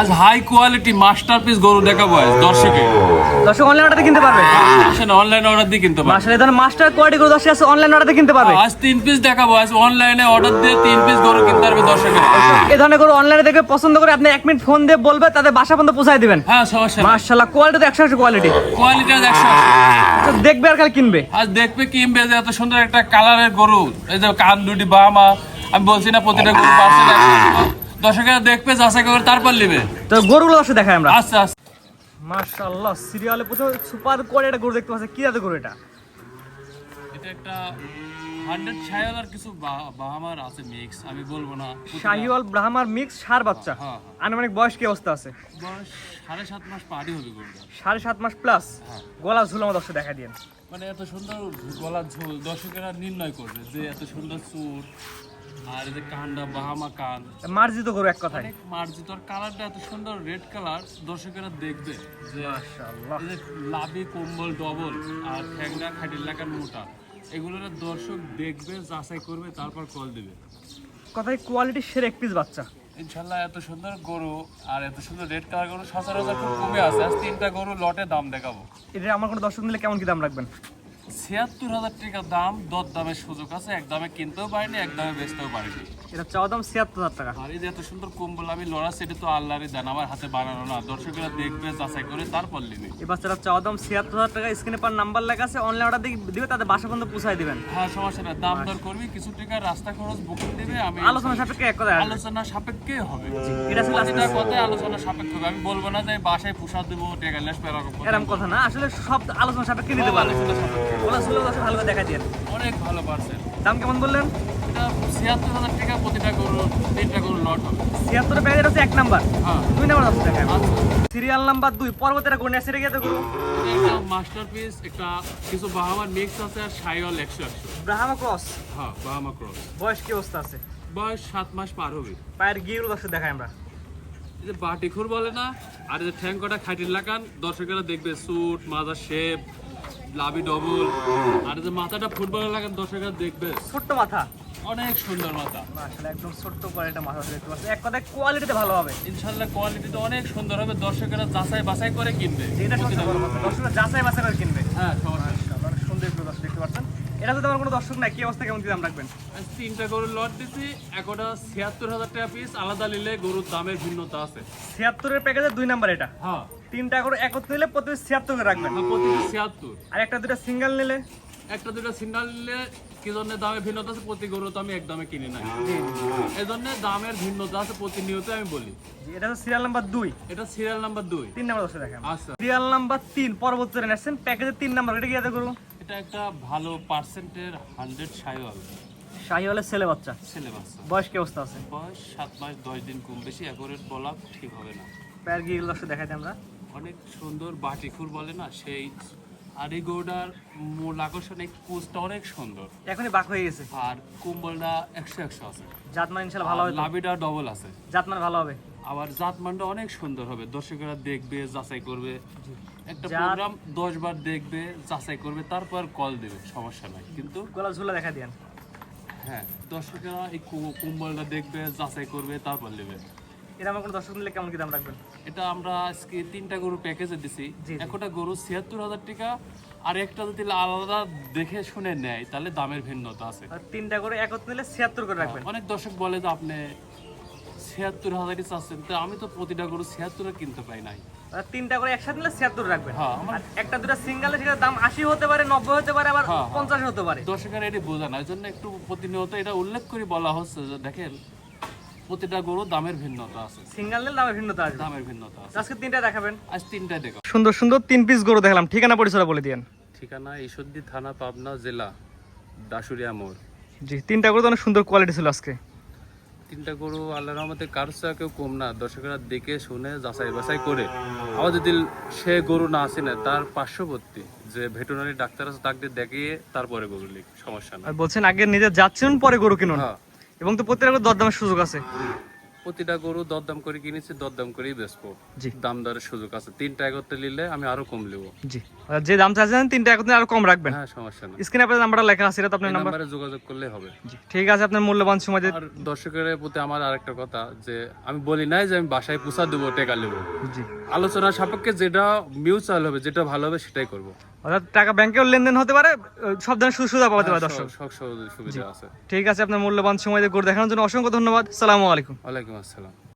আজ high quality masterpiece গরু দেখাবো আজ দর্শকে। দর্শক অনলাইন অর্ডারে কিনতে পারবে? আসেন অনলাইন অর্ডার দিয়ে কিনতে পারবে। ধরেন মাস্টার কোয়ালিটি করে দর্শক আছে অনলাইন অর্ডারে কিনতে পারবে? আজ তিন পিস দেখাবো আজ অনলাইনে অর্ডার দিয়ে তিন পিস গরু কিনতে পারবে দর্শকের এই ধরনের করে অনলাইনে দেখে পছন্দ করে আপনি এক মিনিট ফোন দিয়ে বলবে তাদের বাসা পর্যন্ত পৌঁছায় দিবেন। হ্যাঁ সমস্যা নেই মার্শাল্লাহ কোয়ালিটি তো একশো একশো কোয়ালিটি কোয়ালিটি আজ একশো তো দেখবে আর খালি কিনবে। আজ দেখবে কিনবে যে এত সুন্দর একটা কালারের গরু। এই যে কান দুটি বামা আমি বলছি না প্রতিটা গরু পার্সেল দর্শকেরা দেখবে যাচাই করে তারপর নেবে। তো গরুগুলো দর্শক দেখায় আমরা। আস্তে আস্তে মার্শাল্লাহ সিরিয়ালে প্রথমে সুপার কোয়ালিটি গরু দেখতে পাচ্ছি। কি জাতের গরু এটা? এটা একটা হান্ড্রেড কিছু আছে মিক্স আমি বলব না। শাহিওয়াল ব্রাহ্মার মিক্স সার বাচ্চা। হ্যাঁ, আনুমানিক বয়স কি অবস্থা আছে? বয়স সাড়ে সাত মাস পারি হবে গরুটা। সাড়ে সাত মাস প্লাস গলা ঝুল আমার দর্শক দেখা মানে এত সুন্দর গলার ঝোল দর্শকেরা নির্ণয় করবে যে এত সুন্দর চুর আর এই যে কানটা বাহামা কান। মার্জিত গরু এক কথায়। মার্জিত আর কালারটা এত সুন্দর রেড কালার দর্শকেরা দেখবে যে মাশাআল্লাহ। লাভি কম্বল ডবল আর ঠ্যাংরা খাটির লাগার মোটা এগুলোর দর্শক দেখবে যাচাই করবে তারপর কল দিবে। কথায় কোয়ালিটি সেরে এক পিস বাচ্চা। ইনশাল্লাহ এত সুন্দর গরু আর এত সুন্দর রেড কালার গরু সচরাচর খুব কমে আছে। আজ তিনটা গরু লটে দাম দেখাবো। এটা আমার কোনো দর্শক নিলে কেমন কি দাম রাখবেন? ছিয়াত্তর হাজার টাকা দাম দর দামের সুযোগ আছে। এক দামে কিনতেও পারিনি এক দামে বেচতেও পারিনি। এটা চাওয়া দাম ছিয়াত্তর হাজার টাকা। আর এই যে এত সুন্দর কম্বল আমি লড়া সেটা তো আল্লাহরই দেন আমার হাতে বানানো না। দর্শকেরা দেখবে যাচাই করে তারপর নেবে। এই বাচ্চাটা চাওয়া দাম ছিয়াত্তর হাজার টাকা স্ক্রিনে পার নাম্বার লেখা আছে অনলাইন অর্ডার দিবে তাদের বাসা পর্যন্ত পৌঁছায় দিবেন। হ্যাঁ সমস্যা না দাম দর করবি কিছু টাকা রাস্তা খরচ বুকিং দিবে আমি আলোচনা সাপেক্ষে এক কথা আলোচনা সাপেক্ষে হবে। এটা ছিল প্রতিটা কথায় আলোচনা সাপেক্ষে হবে। আমি বলব না যে বাসায় পোশাক দেবো টেকা লেস এরকম কথা। এরকম কথা না আসলে সব আলোচনা সাপেক্ষে নিতে পারবে। আলোচনা সাপেক্ষে। ওলা ছিল দর্শক ভালো করে দেখা দিয়ে অনেক ভালো দাম কেমন বললেন? ছিয়াত্তর হাজার টাকা প্রতিটা গরু তিনটা গরু লট হবে। ছিয়াত্তর হচ্ছে এক নাম্বার। হ্যাঁ। দুই নাম্বার আচ্ছা। সিরিয়াল নাম্বার দুই সেরে দেখো এটা একটা মাস্টারপিস একটা কিছু বাহামার মিক্স আছে আর সাইওয়াল একশো একশো ব্রাহ্মা ক্রস হ্যাঁ বাহামা ক্রস বয়স কি অবস্থা আছে? বয়স সাত মাস পার হবে। পায়ের দর্শক আমরা। এই যে বাটিখুর বলে না আর এই যে ঠ্যাং কটা খাইটির লাগান দর্শকেরা দেখবে স্যুট মাজা শেপ লাভি ডবল। আর যে মাথাটা ফুটবলের লাগান দর্শকেরা দেখবে। ছোট্ট মাথা। অনেক সুন্দর মাথা। একদম ছোট্ট কোয়ালিটির মাথা দেখতে এক কথায় কোয়ালিটিতে ভালো হবে। কোয়ালিটিটা অনেক সুন্দর হবে। দর্শকেরা যাচাই বাছাই করে কিনবে। এটা সবচেয়ে বড় কথা। দর্শকরা যাচাই বাছাই করে কিনবে। হ্যাঁ সুন্দর দর্শক দেখতে পাচ্ছেন। এটা যদি আমার কোনো দর্শক নাই কি অবস্থা কেমন দাম রাখবেন? তিনটা গরুর লট দিছি। একটা ছিয়াত্তর হাজার টাকা পিস আলাদা নিলে গরুর দামের ভিন্নতা আছে। ছিয়াত্তরের প্যাকেজে দুই নাম্বার এটা। হ্যাঁ। তিনটা করে একত্র নিলে প্রতি ছিয়াত্তর করে রাখবেন। আর প্রতিটি ছিয়াত্তর। আর একটা দুটা সিঙ্গেল নিলে? একটা দুটো সিন্ডাল নিলে কি জন্য দামে ভিন্নতা আছে? প্রতি গরু তো আমি এক দামে কিনি না। এই জন্য দামের ভিন্নতা আছে প্রতিনিয়ত আমি বলি। এটা হচ্ছে সিরিয়াল নাম্বার দুই। এটা সিরিয়াল নাম্বার দুই। তিন নাম্বার দর্শক দেখেন আচ্ছা। সিরিয়াল নাম্বার তিন পরবর্তী নেছেন প্যাকেজের তিন নাম্বার এটা কি যাতে করব এটা একটা ভালো পার্সেন্টের হান্ড্রেড সাইওয়াল। শাহিওয়ালের ছেলে বাচ্চা। ছেলে বাচ্চা। বয়স কি অবস্থা আছে? বয়স সাত মাস দশ দিন কম বেশি অ্যাকোরেট বলা ঠিক হবে না। প্যার গিয়ে দেখাইতে আমরা। অনেক সুন্দর বাটিখুর বলে না সেই আর এই গরুটার মূল আকর্ষণ এই কুচটা অনেক সুন্দর। এখনই বাক হয়ে গেছে। আর কুম্বলটা একশো একশো আছে। জাতমান ইনশাল্লাহ ভালো হবে লাভিটা ডবল আছে। জাতমান ভালো হবে। আবার জাতমানটা অনেক সুন্দর হবে। দর্শকেরা দেখবে যাচাই করবে। একটা প্রোগ্রাম দশ বার দেখবে যাচাই করবে তারপর কল দেবে সমস্যা নাই। কিন্তু গলা ঝুলা দেখা দিয়েন হ্যাঁ দর্শকেরা এই কুম্বলটা দেখবে যাচাই করবে তারপর নেবে। এটা আমার কোনো দর্শক নিলে কেমন কি দাম রাখবেন? এটা আমরা আজকে তিনটা গরু প্যাকেজে দিছি। একটা গরু ছিয়াত্তর হাজার টাকা আর একটা যদি আলাদা দেখে শুনে নেয় তাহলে দামের ভিন্নতা আছে। তিনটা করে একত্র নিলে ছিয়াত্তর করে রাখবেন। অনেক দর্শক বলে যে আপনি ছিয়াত্তর হাজারই চাচ্ছেন তো আমি তো প্রতিটা গরু ছিয়াত্তরে কিনতে পাই নাই। তিনটা করে একসাথে নিলে ছিয়াত্তর রাখবেন। হ্যাঁ একটা দুটা সিঙ্গেল সেটার দাম আশি হতে পারে নব্বই হতে পারে আবার হ্যাঁ, হ্যাঁ। পঞ্চাশ হতে পারে। দর্শকের এটি বোঝা না জন্য একটু প্রতিনিয়ত এটা উল্লেখ করে বলা হচ্ছে যে দেখেন প্রতিটা গরু দামের ভিন্নতা আছে। সিঙ্গেল নিলে দামের ভিন্নতা আসবে। দামের ভিন্নতা আছে। আজকে তিনটা দেখাবেন। আজ তিনটায় দেখো সুন্দর সুন্দর তিন পিস গরু দেখলাম। ঠিকানা পরিচয় বলে দিয়েন। ঠিকানা ঈশ্বরদী থানা পাবনা জেলা দাসুরিয়া মোড়। জি তিনটা গরু তো অনেক সুন্দর কোয়ালিটি ছিল আজকে। তিনটা গরু আল্লাহ রহমতে কেউ কম না। দর্শকেরা দেখে শুনে যাচাই বাছাই করে। আবার যদি সে গরু না আসে না তার পার্শ্ববর্তী যে ভেটেরিনারি ডাক্তার আছে তাকে দেখিয়ে তারপরে গরু লিখ সমস্যা না আর বলছেন আগে নিজে যাচ্ছেন পরে গরু কিনুন। হ্যাঁ। এবং তো প্রত্যেকটা গরু দরদামের সুযোগ আছে। প্রতিটা গরু দরদাম করে কিনেছি দরদাম করেই বেচবো। জি। দাম দরের সুযোগ আছে। তিনটা একত্রে নিলে আমি আরও কম নেব। জি। যে দাম চাইছেন তিনটা এখন আরও কম রাখবেন। হ্যাঁ সমস্যা না। স্ক্রিনে আপনার নাম্বারটা লেখা আছে এটা আপনার নাম্বারে। যোগাযোগ করলে হবে। জি ঠিক আছে আপনার মূল্যবান সময় আর দর্শকের প্রতি আমার আরেকটা কথা যে আমি বলি নাই যে আমি বাসায় পুষা দেবো টেকা নেব। জি। আলোচনা সাপেক্ষে যেটা মিউচুয়াল হবে যেটা ভালো হবে সেটাই করব। অর্থাৎ টাকা ব্যাংকেও লেনদেন হতে পারে সব ধরনের সুযোগ সুবিধা পাওয়া পারে দর্শক। সব সব সুবিধা আছে। ঠিক আছে আপনার মূল্যবান সময় দিয়ে করে দেখানোর জন্য অসংখ্য ধন্যবাদ। সালামু আলাইকুম। ওয়ালাইকুম আসসালাম।